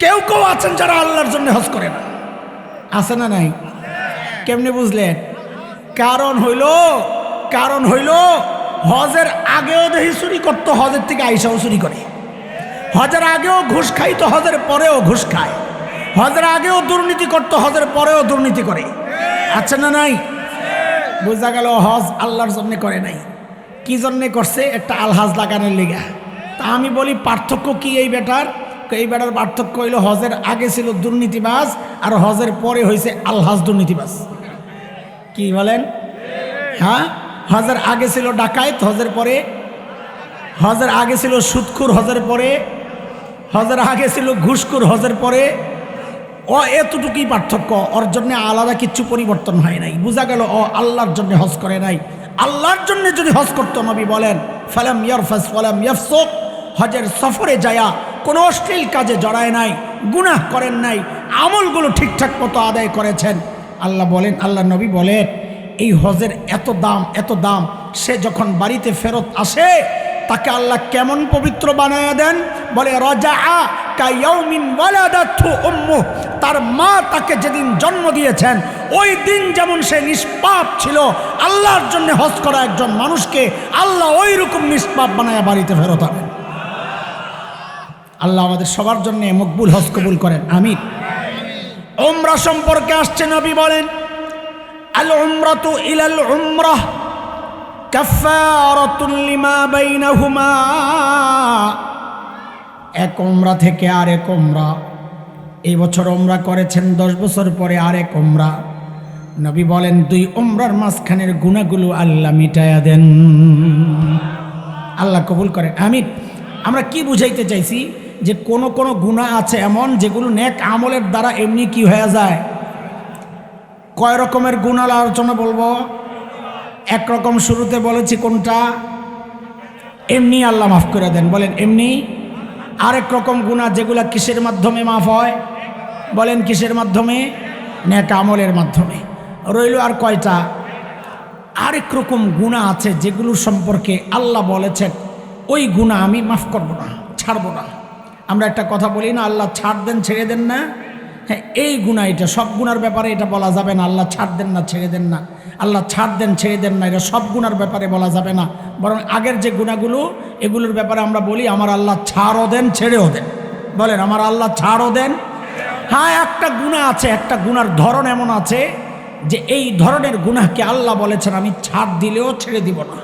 কেউ কেউ আছেন যারা আল্লাহর জন্য হজ করে না। আছে না নাই? কেমনি বুঝলেন? কারণ হইল কারণ হইল, হজের আগেও দেহি চুরি করতো, হজের থেকে আইসাও চুরি করে। হজের আগেও ঘুষ খাই তো হজের পরেও ঘুষ খায়। হজের আগেও দুর্নীতি করতো, হজের পরেও দুর্নীতি করে। আছে না নাই? বোঝা গেল হজ আল্লাহর জন্য করে নাই। কি জন্যে করছে? একটা আলহাজ লাগানোর লিগা। তা আমি বলি, পার্থক্য কি এই বেটার? এই বেটার পার্থক্য হইল হজের আগে ছিল দুর্নীতিবাজ আর হজের পরে হয়েছে আলহাজ দুর্নীতিবাজ। কি বলেন? হ্যাঁ? হজের আগে ছিল ডাকায়েত, হজের পরে? হজের আগে ছিল সুৎখুর হজের পরে? হজের আগে ছিল ঘুষখুর, হজের পরে? ও এতটুকুই পার্থক্য। ওর জন্য আলাদা কিচ্ছু পরিবর্তন হয় নাই। বোঝা গেল, ও আল্লাহর জন্য হজ করে নাই। আল্লাহর জন্য যদি হজ করতো নবী বলেন, ফালাম ইয়ারফাস, ফালাম ইয়াফসুক হজের সফরে যায়া কোনো অশ্লীল কাজে জড়ায় নাই, গুনাহ করেন নাই, আমলগুলো ঠিকঠাক মতো আদায় করেছেন। আল্লাহ বলেন, আল্লাহ নবী বলেন, এই হজের এত দাম এত দাম, সে যখন বাড়িতে ফেরত আসে, তাকে আল্লাহ কেমন পবিত্র বানায় দেন? বলে রজা উম্মু তার মা তাকে যেদিন জন্ম দিয়েছেন, ওই দিন যেমন সে নিষ্পাপ ছিল, আল্লাহর জন্য হজ করা একজন মানুষকে আল্লাহ ওই রকম নিষ্পাপ বানায় বাড়িতে ফেরত আনেন। আল্লাহ আমাদের সবার জন্য মকবুল হজ কবুল করেন, আমিন। ওমরা সম্পর্কে আসছে নবী বলেন, আল উমরাতু ইলাল উমরাহ কাফারাতুল লিমা এক ওমরা থেকে আরেক ওমরা এই বছর ওমরা করেছেন, দশ বছর পরে আরেক ওমরা নবী বলেন, দুই ওমরার মাঝখানের গুণাগুলো আল্লাহ মিটায়া দেন। আল্লাহ কবুল করেন আমি আমরা কি বুঝাইতে চাইছি? যে কোন কোন গুণা আছে এমন যেগুলো নেক আমলের দ্বারা এমনি কি হয়ে যায়? কয় রকমের গুণাল আলোচনা বলব? একরকম শুরুতে বলেছি কোনটা? এমনি আল্লাহ মাফ করে দেন। বলেন, এমনি। আরেক রকম গুণা যেগুলা কিসের মাধ্যমে মাফ হয়? বলেন, কিসের মাধ্যমে? নেক আমলের মাধ্যমে। রইল আর কয়টা? আরেক রকম গুণা আছে যেগুলো সম্পর্কে আল্লাহ বলেছেন, ওই গুণা আমি মাফ করব না, ছাড়ব না। আমরা একটা কথা বলি না, আল্লাহ ছাড় দেন, ছেড়ে দেন না। হ্যাঁ এই গুণা এটা, সব গুণার ব্যাপারে এটা বলা যাবে না, আল্লাহ ছাড় দেন না, ছেড়ে দেন না। আল্লাহ ছাড় দেন, ছেড়ে দেন না, এটা সব গুণার ব্যাপারে বলা যাবে না। বরং আগের যে গুণাগুলো এগুলোর ব্যাপারে আমরা বলি, আমার আল্লাহ ছাড়ও দেন, ছেড়েও দেন। বলেন, আমার আল্লাহ ছাড়ও দেন? হ্যাঁ একটা গুণা আছে, একটা গুণার ধরন এমন আছে যে এই ধরনের গুণাকে আল্লাহ বলেছেন, আমি ছাড় দিলেও ছেড়ে দিব না।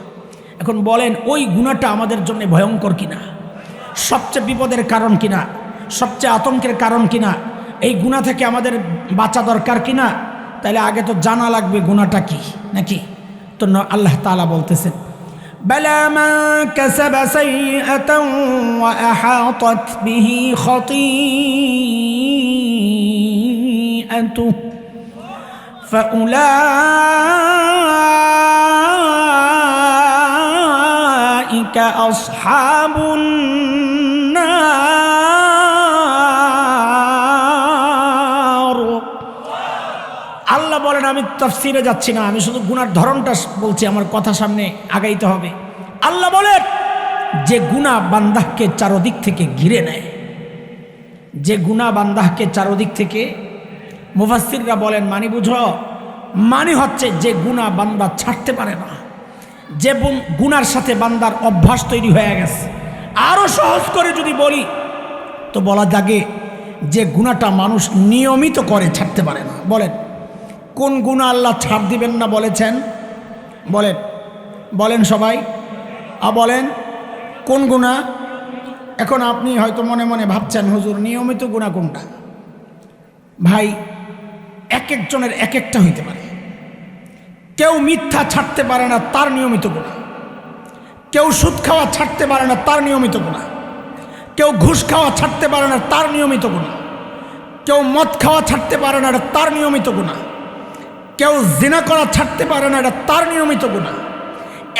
এখন বলেন, ওই গুণাটা আমাদের জন্য ভয়ঙ্কর কিনা? সবচেয়ে বিপদের কারণ কিনা সবচেয়ে আতঙ্কের কারণ কিনা এই গুণা থেকে আমাদের বাঁচা দরকার কিনা তাহলে আগে তো জানা লাগবে গুণাটা কি নাকি তো ন- আল্লাহ তাআলা বলতেছেন بلى من كسب سيئة وأحاطت به خطيئته فأولئك أصحاب النار আমি তফসিরে যাচ্ছি না, আমি শুধু গুনার ধরনটা বলছি, আমার কথা সামনে আগাইতে হবে। আল্লাহ বলেন, যে গুণা বান্দাহকে চারদিক থেকে ঘিরে নেয়। যে গুণা বান্দাহকে চারদিক থেকে মুফাসিররা বলেন, মানি বুঝো, মানি হচ্ছে যে গুণা বান্দা ছাড়তে পারে না। যে গুনার সাথে বান্দার অভ্যাস তৈরি হয়ে গেছে। আরও সহজ করে যদি বলি, তো বলা যাবে যে গুণাটা মানুষ নিয়মিত করে, ছাড়তে পারে না। বলেন কোন গুণা আল্লাহ ছাড় দিবেন না বলেছেন? বলেন। বলেন সবাই। আ, বলেন। কোন গুণা? এখন আপনি হয়তো মনে মনে ভাবছেন, হুজুর, নিয়মিত গুণা কোনটা? ভাই এক একজনের এক একটা হইতে পারে। কেউ মিথ্যা ছাড়তে পারে না, তার নিয়মিত গুণা। কেউ সুদ খাওয়া ছাড়তে পারে না, তার নিয়মিত গুণা। কেউ ঘুষ খাওয়া ছাড়তে পারে না, তার নিয়মিত গুণা। কেউ মদ খাওয়া ছাড়তে পারে না, তার নিয়মিত গুণা। কেউ জিনা করা ছাড়তে পারে না, এটা তার নিয়মিত গুণা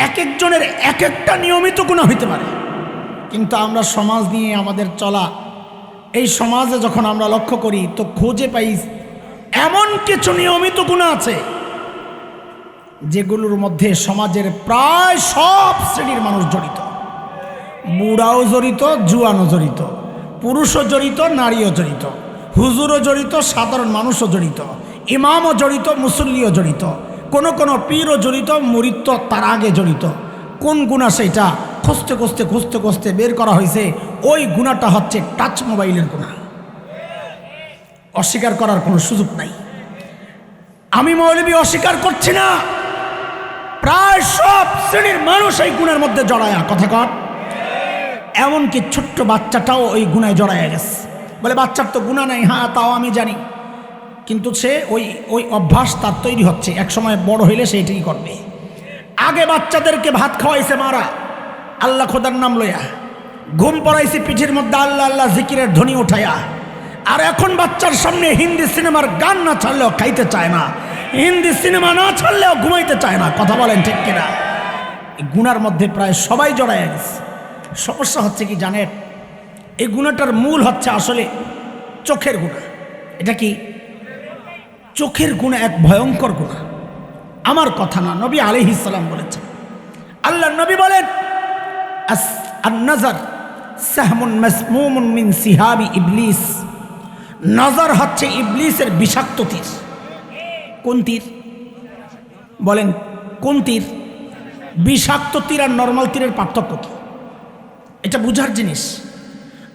এক একজনের এক একটা নিয়মিত গুণা হইতে পারে। কিন্তু আমরা সমাজ নিয়ে আমাদের চলা, এই সমাজে যখন আমরা লক্ষ্য করি, তো খুঁজে পাই এমন কিছু নিয়মিত গুণা আছে, যেগুলোর মধ্যে সমাজের প্রায় সব শ্রেণির মানুষ জড়িত। বুড়াও জড়িত, জুয়ানও জড়িত, পুরুষও জড়িত, নারীও জড়িত, হুজুরও জড়িত, সাধারণ মানুষও জড়িত। ইমামও জড়িত, মুসল্লিও জড়িত। কোনো কোনো পীরও জড়িত মরিত্ব তার আগে জড়িত। কোন গুণা সেইটা খুঁজতে খুঁজতে খুঁজতে খুঁজতে বের করা হয়েছে, ওই গুণাটা হচ্ছে টাচ মোবাইলের গুণা। অস্বীকার করার কোনো সুযোগ নাই। আমি মৌলবী অস্বীকার করছি না। প্রায় সব শ্রেণির মানুষ এই গুণের মধ্যে জড়ায়া, কথা কর এমনকি ছোট্ট বাচ্চাটাও ওই গুণায় জড়ায় গেছে। বলে, বাচ্চার তো গুণা নাই হ্যাঁ তাও আমি জানি। কিন্তু সে ওই ওই অভ্যাস তার তৈরি হচ্ছে। এক সময় বড় হইলে সে এটাই করবে। আগে বাচ্চাদেরকে ভাত খাওয়াইছে মারা। আল্লাহ খোদার নাম লইয়া। ঘুম পড়াইছে পিঠের মধ্যে আল্লাহ আল্লাহ জিকিরের ধ্বনি উঠাইয়া। আর এখন বাচ্চার সামনে হিন্দি সিনেমার গান না ছাড়লেও খাইতে চায় না। হিন্দি সিনেমা না ছাড়লেও ঘুমাইতে চায় না। কথা বলেন ঠিক কিনা? গুণার মধ্যে প্রায় সবাই জড়ায় গেছে। সমস্যা হচ্ছে কি জানেন? এই গুণাটার মূল হচ্ছে আসলে চোখের গুণা। এটা কি চোখের গুণা এক ভয়ঙ্কর গুণা। আমার কথা না, নবী আলিহ ইসলাম বলেছেন। আল্লাহ নবী বলেন আন-নাজার সাহমুন মাসমুমুন মিন সিহাবি ইবলিস। নজর হচ্ছে ইবলিসের বিষাক্ত তীর। কোন তীর? বলেন, কোন তীর? বিষাক্ত তীর আর নর্মাল তীরের পার্থক্য কি? এটা বুঝার জিনিস।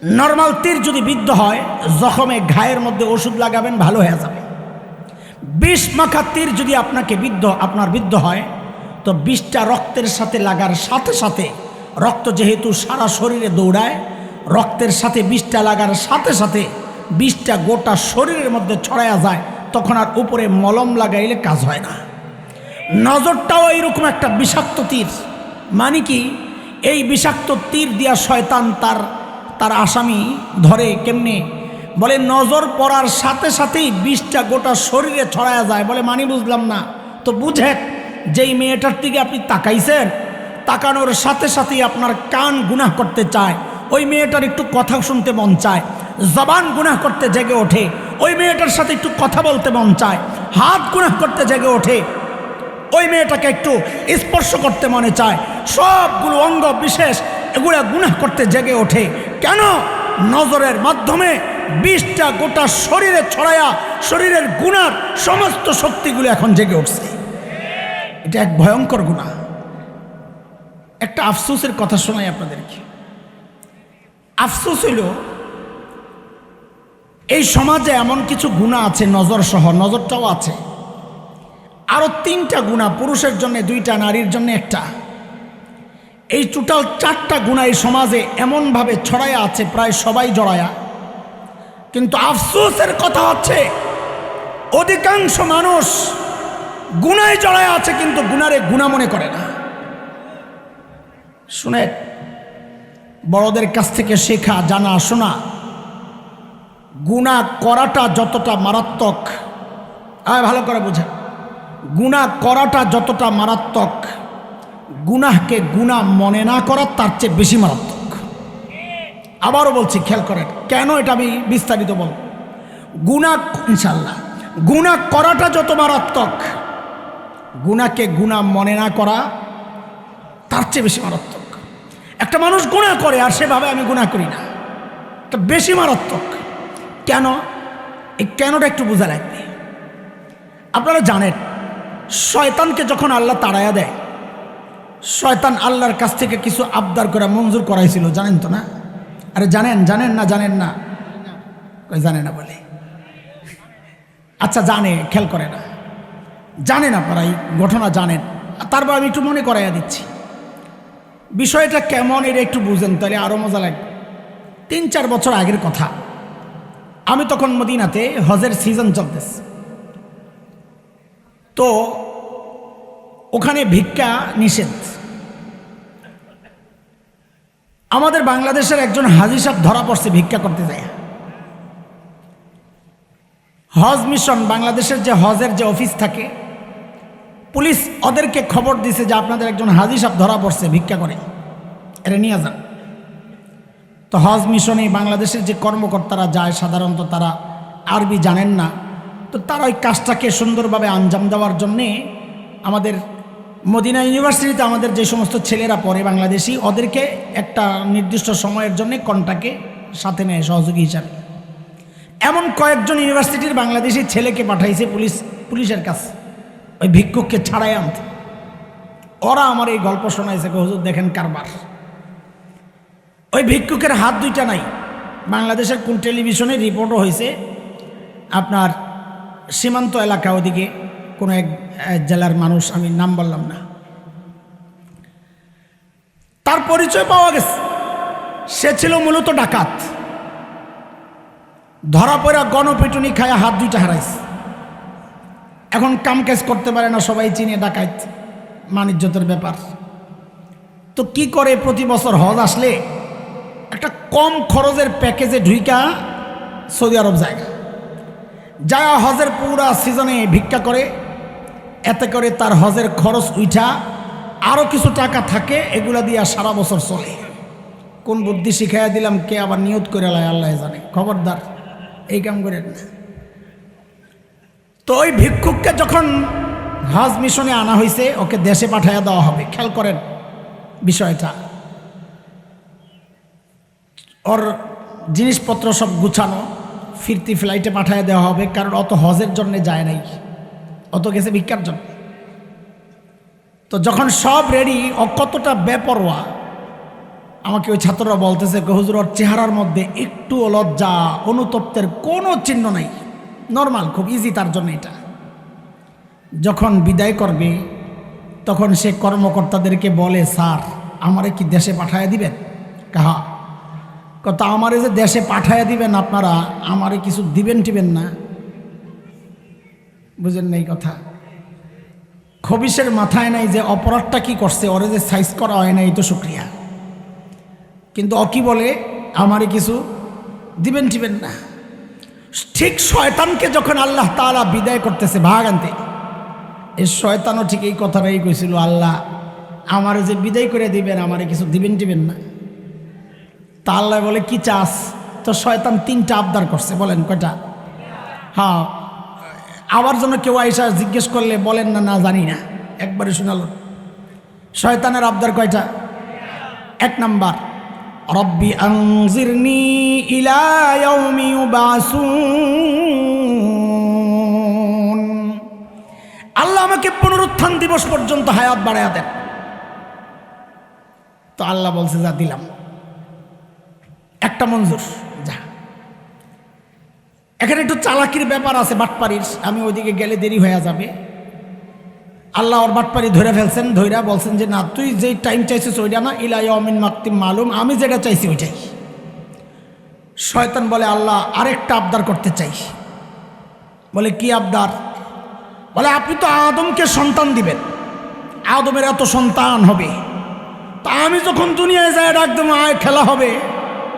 নর্মাল তীর যদি বিদ্ধ হয়, জখমে ঘায়ের মধ্যে ওষুধ লাগাবেন, ভালো হয়ে যাবে। বিষ মাখা তীর যদি আপনাকে বিদ্ধ, আপনার বিদ্ধ হয়, তো বিষটা রক্তের সাথে লাগার সাথে সাথে রক্ত যেহেতু সারা শরীরে দৌড়ায়, রক্তের সাথে বিষটা লাগার সাথে সাথে বিষটা গোটা শরীরের মধ্যে ছড়ায়া যায়, তখন আর উপরে মলম লাগাইলে কাজ হয় না। নজরটাও এইরকম একটা বিষাক্ত তীর। মানে কি? এই বিষাক্ত তীর দিয়া শয়তান তার তার আসামি ধরে কেমনে? বলে, নজর পড়ার সাথে সাথেই বিষটা গোটা শরীরে ছড়ায়া যায়। বলে, মানি, বুঝলাম না। তো বুঝেন, যেই মেয়েটার দিকে আপনি তাকাইছেন, তাকানোর সাথে সাথেই আপনার কান গুনাহ করতে চায়। ওই মেয়েটার একটু কথা শুনতে মন চায়। জবান গুনাহ করতে জেগে ওঠে। ওই মেয়েটার সাথে একটু কথা বলতে মন চায়। হাত গুনাহ করতে জেগে ওঠে। ওই মেয়েটাকে একটু স্পর্শ করতে মনে চায়। সবগুলো অঙ্গ বিশেষ এগুলা গুনাহ করতে জেগে ওঠে। কেন? নজরের মাধ্যমে বিষটা গোটা শরীরে ছড়ায়া, শরীরের গুণার সমস্ত শক্তিগুলো এখন জেগে উঠছে। এটা এক ভয়ঙ্কর গুণা। একটা আফসোসের কথা শোনাই আপনাদেরকে। আফসোস হইল, এই সমাজে এমন কিছু গুণা আছে, নজর সহ, নজরটাও আছে। আরও তিনটা গুণা, পুরুষের জন্য দুইটা, নারীর জন্য একটা। এই টোটাল চারটা গুণা এই সমাজে এমনভাবে ছড়ায়া আছে, প্রায় সবাই জড়ায়া। কিন্তু আফসোসের কথা হচ্ছে, অধিকাংশ মানুষ গুণায় জড়ায় আছে কিন্তু গুণারে গুণা মনে করে না। শুনে বড়দের কাছ থেকে শেখা, জানা, শোনা গুণা করাটা যতটা মারাত্মক, আয় ভালো করে বোঝা গুণা করাটা যতটা মারাত্মক, গুনাহকে গুণা মনে না করা তার চেয়ে বেশি মারাত্মক। আবারও বলছি, খেয়াল করেন, কেন এটা আমি বিস্তারিত বল গুণা ইনশাল্লাহ গুণা করাটা যত মারাত্মক গুণাকে গুণা মনে না করা তার চেয়ে বেশি মারাত্মক। একটা মানুষ গুণা করে আর সেভাবে আমি গুণা করি না। এটা বেশি মারাত্মক। কেন? এই কেনটা একটু বোঝা লাগবে। আপনারা জানেন, শয়তানকে যখন আল্লাহ তাড়াইয়া দেয়, শয়তান আল্লাহর কাছ থেকে কিছু আবদার করা মঞ্জুর করাইছিল, জানেন তো না? আরে জানেন জানেন না জানেন না। জানে না বলে? আচ্ছা জানে, খেয়াল করে না। জানেন আপনারা, এই ঘটনা জানেন। তারপর আমি একটু মনে করাইয়া দিচ্ছি। বিষয়টা কেমন, এটা একটু বুঝেন, তাহলে আরও মজা লাগবে। তিন, চার বছর আগের কথা। আমি তখন মদিনাতে হজের সিজন চলতেছে। তো ওখানে ভিক্ষা নিষেধ। আমাদের বাংলাদেশের একজন হাজি সাহেব ধরা পড়ছে, ভিক্ষা করতে যায়। হজ মিশন বাংলাদেশের যে হজের যে অফিস থাকে, পুলিশ ওদেরকে খবর দিছে যে আপনাদের একজন হাজি সাহেব ধরা পড়ছে, ভিক্ষা করে। এটা নিয়ে যান। তো হজ মিশনে বাংলাদেশের যে কর্মকর্তারা যায়, সাধারণত তারা আরবি জানেন না। তো তারা ওই কাজটাকে সুন্দরভাবে আঞ্জাম দেওয়ার জন্যে আমাদের মদিনা ইউনিভার্সিটিতে আমাদের যে সমস্ত ছেলেরা পড়ে বাংলাদেশি, ওদেরকে একটা নির্দিষ্ট সময়ের জন্য কন্টাকে সাথে নেয়, সহযোগী হিসাবে। এমন কয়েকজন ইউনিভার্সিটির বাংলাদেশি ছেলেকে পাঠাইছে পুলিশ, পুলিশের কাছে। ওই ভিক্ষুককে ছাড়াই আনতে। ওরা আমার এই গল্প শোনাইছে, হুজুর দেখেন কারবার। ওই ভিক্ষুকের হাত দুইটা নাই। বাংলাদেশের কোন টেলিভিশনে রিপোর্টও হয়েছে আপনার সীমান্ত এলাকা ওদিকে। কোনো এক জেলার মানুষ, আমি নাম বললাম না। তার পরিচয় পাওয়া গেছে। সে ছিল মূলত ডাকাত। ধরা পড়া গণপিটুনি খায় হাত দুইটা হারাইছে। এখন কাম কাজ করতে পারে না, সবাই চিনে ডাকাত, মানিজ্যতের ব্যাপার। তো কি করে প্রতি বছর হজ আসলে? একটা কম খরচের প্যাকেজে ঢুইকা সৌদি আরব জায়গা যা হজের পুরা সিজনে ভিক্ষা করে এতে করে তার হজের খরচ উঠা আরও কিছু টাকা থাকে, এগুলা দিয়ে সারা বছর চলে। কোন বুদ্ধি শিখাইয়া দিলাম, কে আবার নিয়ত করে লাই আল্লাহ জানে। খবরদার, এই কাম করেন না। তো ওই ভিক্ষুককে যখন হজ মিশনে আনা হয়েছে ওকে দেশে পাঠাইয়া দেওয়া হবে। খেয়াল করেন বিষয়টা। ওর জিনিসপত্র সব গুছানো, ফিরতি ফ্লাইটে পাঠিয়ে দেওয়া হবে, কারণ অত হজের জন্য যায় নাই। অত গেছে ভিক্ষার জন্য। তো যখন সব রেডি ও কতটা বেপরোয়া, আমাকে ওই ছাত্ররা বলতেছে হুজুর চেহারার মধ্যে একটু লজ্জা, অনুতপ্তের কোনো চিহ্ন নাই। নর্মাল খুব ইজি তার জন্য এটা। যখন বিদায় করবে, তখন সে কর্মকর্তাদেরকে বলে, স্যার, আমারে কি দেশে পাঠায় দিবেন? কাহা কত আমারে যে দেশে পাঠায় দিবেন আপনারা, আমারে কিছু দিবেন টিবেন না। বুঝেন নাই কথা। খবিসের মাথায় নাই যে অপরাধটা কি করছে, ওরে যে সাইজ করা হয় না এই তো শুক্রিয়া। কিন্তু অ কি বলে, আমারে কিছু দিবেন টিবেন না। ঠিক শয়তানকে যখন আল্লাহ তাআলা বিদায় করতেছে ভাগ আনতে, এই শয়তানও ঠিক এই কথাটাই কইছিল, আল্লাহ, আমার যে বিদায় করে দিবেন, আমারে কিছু দিবেন টিবেন না। তা আল্লাহ বলে, কি চাস? তো শয়তান তিনটা আবদার করছে, বলেন কয়টা? হ্যাঁ। আবার জন্য কেউ আইসা জিজ্ঞেস করলে বলেন না না, জানি না। একবারে শোনাল। শয়তানের আবদার কয়টা? এক নাম্বার, রব্বি আনজিরনি ইলা ইয়াউমি ইউবাসুন। আল্লাহ আমাকে পুনরুত্থান দিবস পর্যন্ত হায়াত বাড়ায়া দেন। তো আল্লাহ বলছে, যা দিলাম। একটা মঞ্জুর। এখানে একটু চালাকির ব্যাপার আছে বাটপাড়ির। আমি ওইদিকে গেলে দেরি হয়ে যাবে। আল্লাহ ওর বাটপাড়ি ধরে ফেলছেন ধৈরা বলছেন যে, না, তুই যেই টাইম চাইছিস ওইটা না ইলাই অমিন মাক্তিম মালুম, আমি যেটা চাইছি ওইটাই। শয়তান বলে, আল্লাহ, আরেকটা আবদার করতে চাই। বলে, কি আবদার? বলে, আপনি তো আদমকে সন্তান দিবেন। আদমের এত সন্তান হবে। তা আমি যখন দুনিয়ায় যাই ডাক দেবো, আয়, খেলা হবে।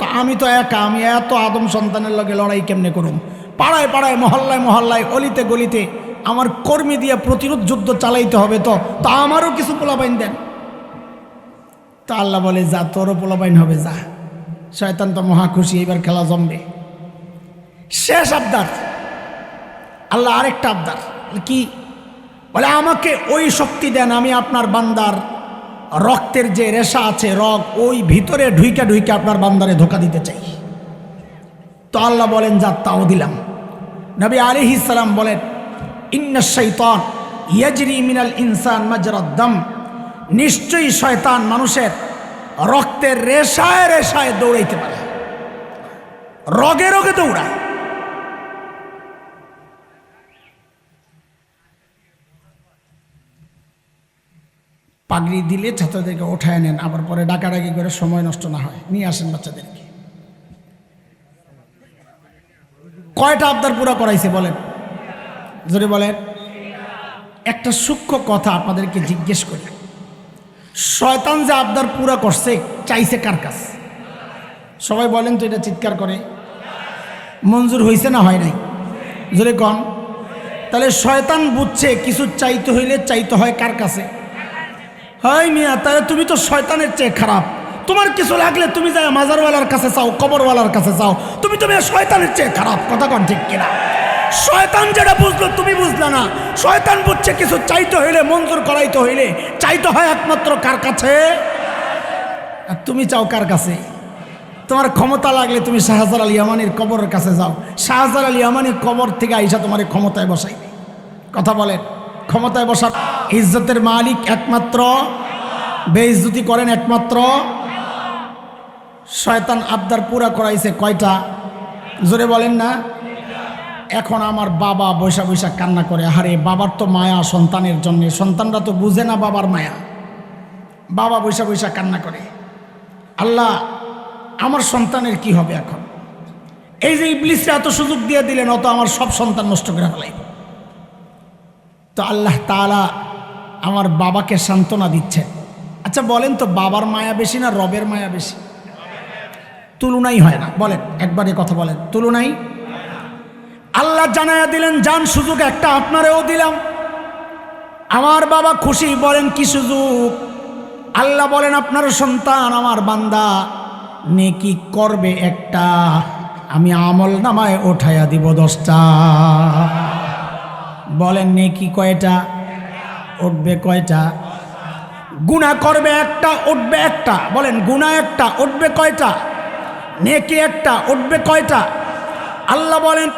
আমি তো একা, আমি এত আদম সন্তানের লগে লড়াই কেমনে করুম? পাড়ায় পাড়ায়, মহল্লায় মহল্লায়, অলিতে গলিতে আমার কর্মী দিয়ে প্রতিরোধ যুদ্ধ চালাইতে হবে তো, তা আমারও কিছু পোলাবাইন দেন। তা আল্লাহ বলে, যা, তোরও পোলাবাইন হবে, যা। শয়তান তো মহা খুশি এবার খেলা জমবে। শেষ আবদার। আল্লাহ আরেকটা আবদার। কি? বলে, আমাকে ওই শক্তি দেন, আমি আপনার বান্দার রক্তের যে রেশা আছে রক ওই ভিতরে ঢুইকা ঢুইকা আপনার বান্দারে ধোকা দিতে চাই। তো আল্লাহ বলেন, যা তাও দিলাম। নবী আলী সালাম বলেন, ইন্না ইয়াজরি মিনাল ইনসান মাজরাদ্দম নিশ্চয়ই শয়তান মানুষের রক্তের রেশায় রেশায় দৌড়াইতে পারে। রগে রগে দৌড়ায়। পাগড়ি দিলে ছাত্রদেরকে ওঠায় নেন, আবার পরে ডাকাডাকি করে সময় নষ্ট না হয়। নিয়ে আসেন বাচ্চাদেরকে। কয়টা আবদার পুরা করাইছে বলেন? যদি বলেন। একটা সূক্ষ্ম কথা আপনাদেরকে জিজ্ঞেস করি। শয়তান যে আবদার পুরা করছে, চাইছে কার কাছ? সবাই বলেন তো এটা চিৎকার করে। মঞ্জুর হয়েছে না হয় নাই? যদি কন। তাহলে শয়তান বুঝছে, কিছু চাইতে হইলে চাইতে হয় কার কাছে? হাই মিয়া, তাহলে তুমি তো শয়তানের চেয়ে খারাপ। তোমার কিছু লাগলে তুমি যাই মাজারওয়ালার কাছে চাও কবরওয়ালার কাছে চাও তুমি তুমি শয়তানের চেয়ে খারাপ, কথা কন ঠিক কিনা? শয়তান যেটা বুঝলো তুমি বুঝলা না। শয়তান বুঝছে কিছু চাইতে হইলে, মঞ্জুর করাইতে হইলে। চাইতে হয় একমাত্র কার কাছে? আর তুমি চাও কার কাছে? তোমার ক্ষমতা লাগলে তুমি শাহজার আল ইয়ামানির কবরের কাছে যাও। শাহজার আল ইয়ামানির কবর থেকে আইসা তোমার ক্ষমতায় বসাই কথা বলেন। ক্ষমতায় বসা ইজ্জতের মালিক একমাত্র, বেইজ্জতি করেন একমাত্র। শয়তান আবদার পুরা করাইছে কয়টা? জোরে বলেন না। এখন আমার বাবা বৈশা বৈশা কান্না করে আরে বাবার তো মায়া সন্তানের জন্য, সন্তানরা তো বুঝে না বাবার মায়া। বাবা বৈশা বৈশা কান্না করে, আল্লাহ, আমার সন্তানের কি হবে এখন? এই যে ইবলিসে এত সুযোগ দিয়ে দিলেন, অত আমার সব সন্তান নষ্ট করে ফেলাই তো আল্লাহ তাআলা আমার বাবাকে সান্ত্বনা দিচ্ছে। আচ্ছা বলেন তো, বাবার মায়া বেশি না রবের মায়া বেশি? তুলনাই হয় না। বলেন, একবারে কথা বলেন, তুলনাই আল্লাহ জানায়া দিলেন, যান, সুযোগ একটা, আপনারেও দিলাম। আমার বাবা খুশি, বলেন, কি সুযোগ? আল্লাহ বলেন, আপনার সন্তান আমার বান্দা, নেকি করবে একটা। আমি আমল নামায় ওঠাইয়া দিব দশটা। বলেন নেকি কয়টা উঠবে কয়টা গুণা করবে একটা উঠবে একটা বলেন গুণা একটা উঠবে কয়টা নেকি একটা উঠবে কয়টা আল্লাহ বলেন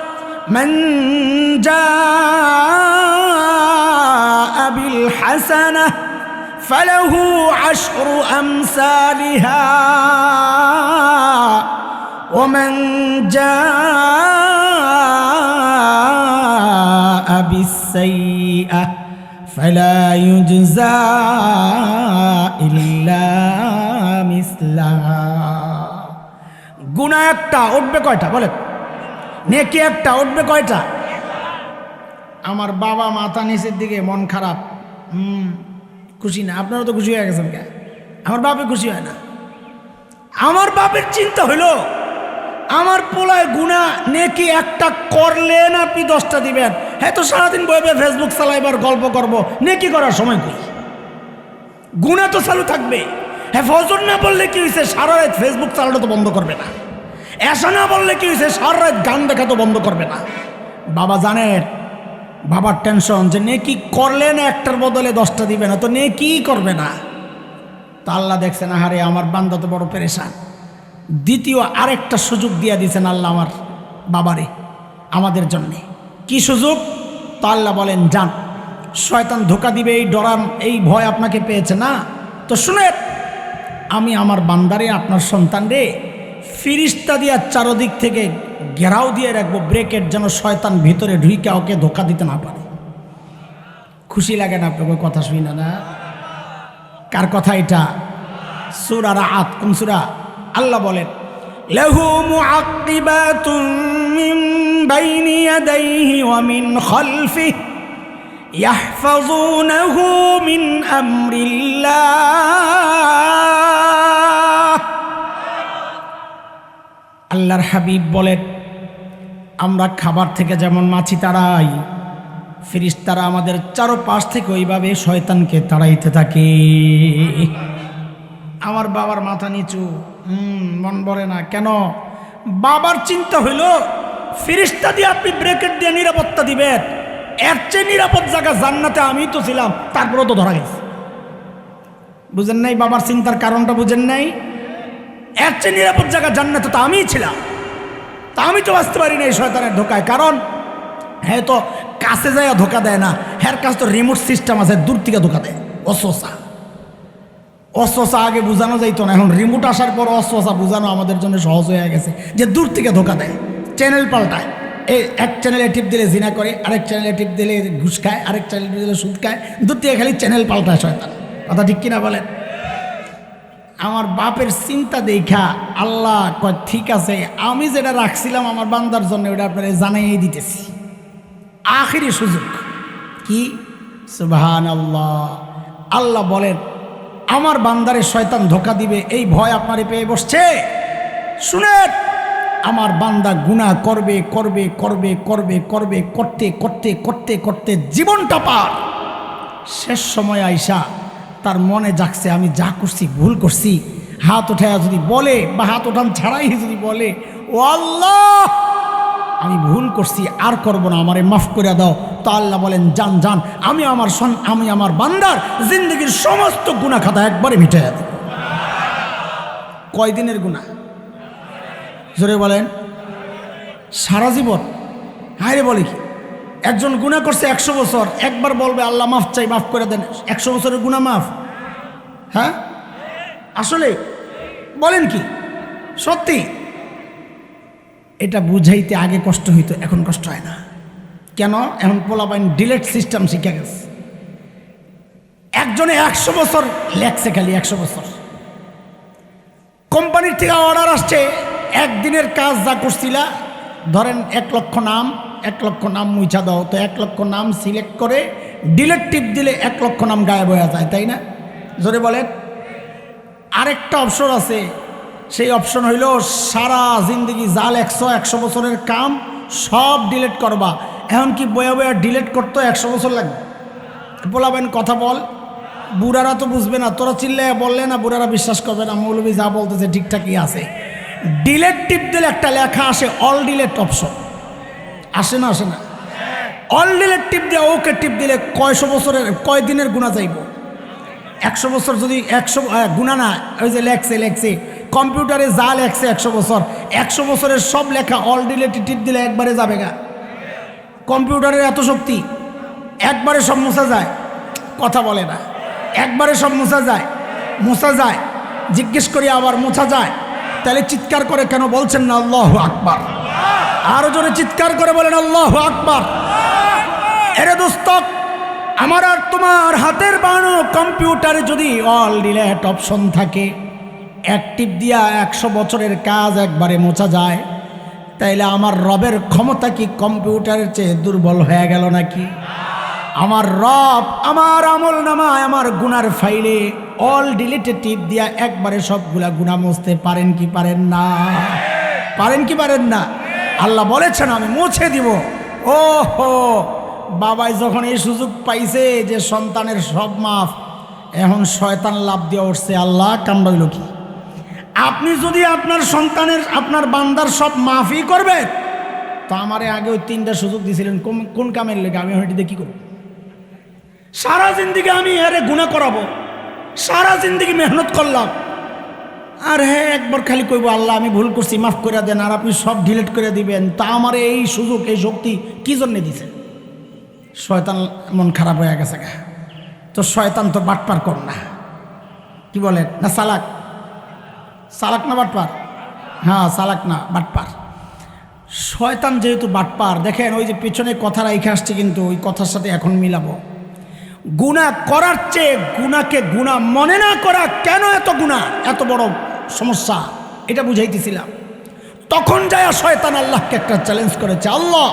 من جاء بالحسنة فله عشر أمثالها ومن جاء بالسيئة فلا يجزى إلا مثلها গুণা একটা উঠবে কয়টা বলে নেকি একটা উঠবে কয়টা আমার বাবা মাথা নিচের দিকে মন খারাপ হুম খুশি না আপনারা তো খুশি হয়ে গেছেন কে আমার বাপে খুশি হয় না আমার বাপের চিন্তা হইলো আমার পোলায় গুণা নেকি একটা করলেন আপনি দশটা দিবেন? হ্যাঁ তো সারাদিন বইবে ফেসবুক চালাইবার গল্প করব। নেকি করার সময় কই গুণা তো চালু থাকবে হ্যাঁ ফজর না বললে কি হয়েছে সারা রাত ফেসবুক চালানো তো বন্ধ করবে না। এসা না বললে কি হয়েছে সারা রাত গান দেখা তো বন্ধ করবে না। বাবা জানেন, বাবার টেনশন যে নেকি না একটার বদলে দশটা দিবে না, তো নেকি করবে না। তা আল্লাহ দেখছেন, আহারে, আমার বান্দা তো বড় পেরেশান। দ্বিতীয় আরেকটা সুযোগ দিয়ে দিয়েছেন আল্লাহ আমার বাবারে, আমাদের জন্যে। কি সুযোগ? তা আল্লাহ বলেন যান শয়তান ধোকা দিবে, এই ডরাম এই ভয় আপনাকে পেয়েছে না? তো শুনে আমি আমার বান্দারে, আপনার সন্তান রে ফিরিস্তা দিয়া চারদিক থেকে ঘেরাও দিয়ে রাখব, ব্রেকেট যেন শয়তান ভিতরে ঢুইকে ওকে ধোকা দিতে না পারে। খুশি লাগে না আপনাকে কথা শুনি না কার কথা এটা? সুরা রাত কোন সুরা? আল্লাহ বলেন লাহু মুআক্কিবাতুম মিন বাইনি ইয়াদাইহি ওয়া মিন খালফিহি يحفظونه من أمر الله আল্লাহর হাবিব বলেন আমরা খাবার থেকে যেমন মাছি তাড়াই ফিরিস্তারা আমাদের চারোপাশ থেকে ওইভাবে শয়তানকে তাড়াইতে থাকে আমার বাবার মাথা নিচু। মন বলে না। কেন? বাবার চিন্তা হইল ফিরিস্তা দিয়ে আপনি ব্রেকেট দিয়ে নিরাপত্তা দিবেন। এর চেয়ে নিরাপদ জায়গা জান্নাতে আমি তো ছিলাম, তারপরেও তো ধরা গেছে। বুঝেন নাই বাবার চিন্তার কারণটা বুঝেন নাই? এর চেয়ে নিরাপদ জায়গা জান্নাতে তো আমিই ছিলাম। তা আমি তো বাঁচতে পারি না এই শয়তানের ধোকায়। কারণ হ্যাঁ তো, কাছে যায় ধোকা দেয় না। হ্যার কাছে তো রিমোট সিস্টেম আছে, দূর থেকে ধোকা দেয়। অসোসা অসোসা আগে বোঝানো যাইতো না। এখন রিমোট আসার পর অসোসা বোঝানো আমাদের জন্য সহজ হয়ে গেছে। যে দূর থেকে ধোকা দেয় চ্যানেল পাল্টায়। এই এক চ্যানেলে টিপ দিলে জিনা করে, আরেক চ্যানেলে টিপ দিলে ঘুষ খায়, আরেক চ্যানেলে দিলে সুদ খায়। দূর থেকে খালি চ্যানেল পাল্টায় শয়তান। কথা ঠিক কিনা বলেন? আমার বাপের চিন্তা দেখা, আল্লাহ কয়, ঠিক আছে, আমি যেটা রাখছিলাম আমার বান্দার জন্য, ওটা আপনারা জানাই দিতেছি। আখিরি সুযোগ। কি? সুবহান আল্লাহ আল্লাহ বলেন আমার বান্দারে শয়তান ধোকা দিবে, এই ভয় আপনারে পেয়ে বসছে। শুনেন, আমার বান্দা গুনাহ করবে করবে করবে করবে করবে, করতে করতে করতে করতে জীবনটা পার। শেষ সময় আইসা তার মনে জাগছে, আমি যা করছি, ভুল করছি। হাত উঠায় যদি বলে বা হাত ওঠান ছাড়াই যদি বলে, ও আল্লাহ! আমি ভুল করছি, আর করব না, আমারে মাফ করে দাও। তা আল্লাহ বলেন, যান যান, আমি আমার সন, আমি আমার বান্দার জিন্দগির সমস্ত গুণা খাতা একবারে মিটাইয়া দেব। কয়দিনের গুণা জোরে বলেন। সারা জীবন? হায় রে বলে কি? একজন গুণা করছে একশো বছর, একবার বলবে, আল্লাহ মাফ চাই, মাফ করে দেন। একশো বছরের গুণা মাফ? হ্যাঁ? আসলে? বলেন কি? সত্যি? এটা বুঝাইতে আগে কষ্ট হইতো, এখন কষ্ট হয় না। কেন? এখন পোলাপাইন ডিলেট সিস্টেম শিখে গেছে। একজনে একশো বছর লেখছে খালি একশো বছর। কোম্পানির থেকে অর্ডার আসছে, একদিনের কাজ যা করছিলা, ধরেন এক লক্ষ নাম, এক লক্ষ নাম মুছা দাও, তো এক লক্ষ নাম সিলেক্ট করে ডিলেট টিপ দিলে এক লক্ষ নাম গায়েব হয়ে যায়, তাই না? জোরে বলেন। আরেকটা অপশন আছে সেই অপশন হইল, সারা জিন্দগি জাল একশো একশো বছরের কাম সব ডিলেট করবা। এখন কি বয়া বয়া ডিলেট করতো একশো বছর লাগবে? বলাবেন কথা বল। বুড়ারা তো বুঝবে না, তোরা চিল্লে বললে না বুড়ারা বিশ্বাস করবে না, মৌলবী যা বলতেছে ঠিকঠাকই আছে। ডিলেট টিপ দিলে একটা লেখা আসে, অল ডিলেট অপশন। আসে না আসে না? অল ডিলেট টিপ দিয়ে ওকে টিপ দিলে কয়শো বছরের কয় দিনের গুণা যাইব? একশো বছর যদি একশো গুণা না, ওই যে লেখছে লেখছে কম্পিউটারে যা লেখছে একশো বছর। একশো বছরের সব লেখা অল ডিলেট টিপ দিলে একবারে যাবে গা। কম্পিউটারের এত শক্তি, একবারে সব মোছা যায়। কথা বলে না। একবারে সব মোছা যায়। মোছা যায়। জিজ্ঞেস করি আবার মোছা যায়। তাহলে চিৎকার করে কেন বলছেন না আল্লাহ আকবার? আরও জোরে চিৎকার করে বলেন আল্লাহ আকবার। এরে দোস্ত, আমার আর তোমার হাতের বানানো কম্পিউটারে যদি অল ডিলেট অপশন থাকে অ্যাক্টিভ দিয়া একশো বছরের কাজ একবারে মোছা যায়। তাইলে আমার রবের ক্ষমতা কি কম্পিউটারের চেয়ে দুর্বল হয়ে গেল নাকি? আমার রব, আমার আমল নামায়, আমার গুনার ফাইলে অল ডিলিটে টিপ দিয়া একবারে সবগুলা গুণা মুছতে পারেন কি পারেন না? পারেন কি পারেন না? আল্লাহ বলেছেন, আমি মুছে দিব। ও হো বাবাই যখন এই সুযোগ পাইছে যে সন্তানের সব মাফ, এখন শয়তান লাভ দিয়ে উঠছে, আল্লাহ কামড়াইল কি? আপনি যদি আপনার সন্তানের, আপনার বান্দার সব মাফই করবেন তো আমারে আগে ওই তিনটা সুযোগ দিয়েছিলেন কোন কামের লেগে? আমি ওইটিতে কী করব? সারা জিন্দিগি আমি এরে গুণা করাবো। সারা জিন্দিগি মেহনত করলাম। আর হ্যাঁ একবার খালি কইব, আল্লাহ, আমি ভুল করছি, মাফ করে দেন, আর আপনি সব ডিলিট করে দিবেন। তা আমার এই সুযোগ, এই শক্তি কি জন্যে দিছেন? শয়তান মন খারাপ হয়ে গেছে গা। তো শয়তান তো বাটপার কর না। কি বলেন? না সালাক। সালাক না বাটপার। হ্যাঁ সালাক না বাটপার। শয়তান যেহেতু বাটপার, দেখেন ওই যে পিছনে কথা রেখে আসছে কিন্তু ওই কথার সাথে এখন মিলাবো। গুণা করার চেয়ে গুণাকে গুণা মনে না করা কেন এত গুণা এত বড় সমস্যা। এটা বুঝাইতেছিলাম। তখন যায় শয়তান আল্লাহকে একটা চ্যালেঞ্জ করেছে, আল্লাহ,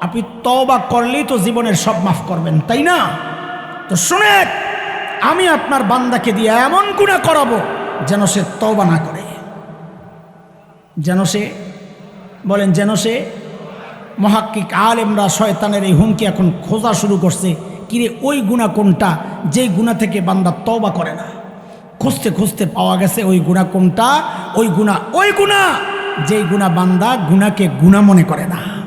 আপনি তওবা করলেই তো জীবনের সব মাফ করবেন, তাই না? তো শুনে আমি আপনার বান্দাকে দিয়ে এমন গুণা করাবো যেন সে তওবা না করে। যেন সে, বলেন যেন সে মহাক্কিক আলেমরা শয়তানের এই হুমকি এখন খোঁজা শুরু করছে। কিরে ওই গুণা কোনটা? যেই গুণা থেকে বান্দা তওবা করে না। খুঁজতে খুঁজতে পাওয়া গেছে ওই গুণা কোনটা? ওই গুণা ওই গুণা যেই গুণা বান্দা গুণাকে গুণা মনে করে না।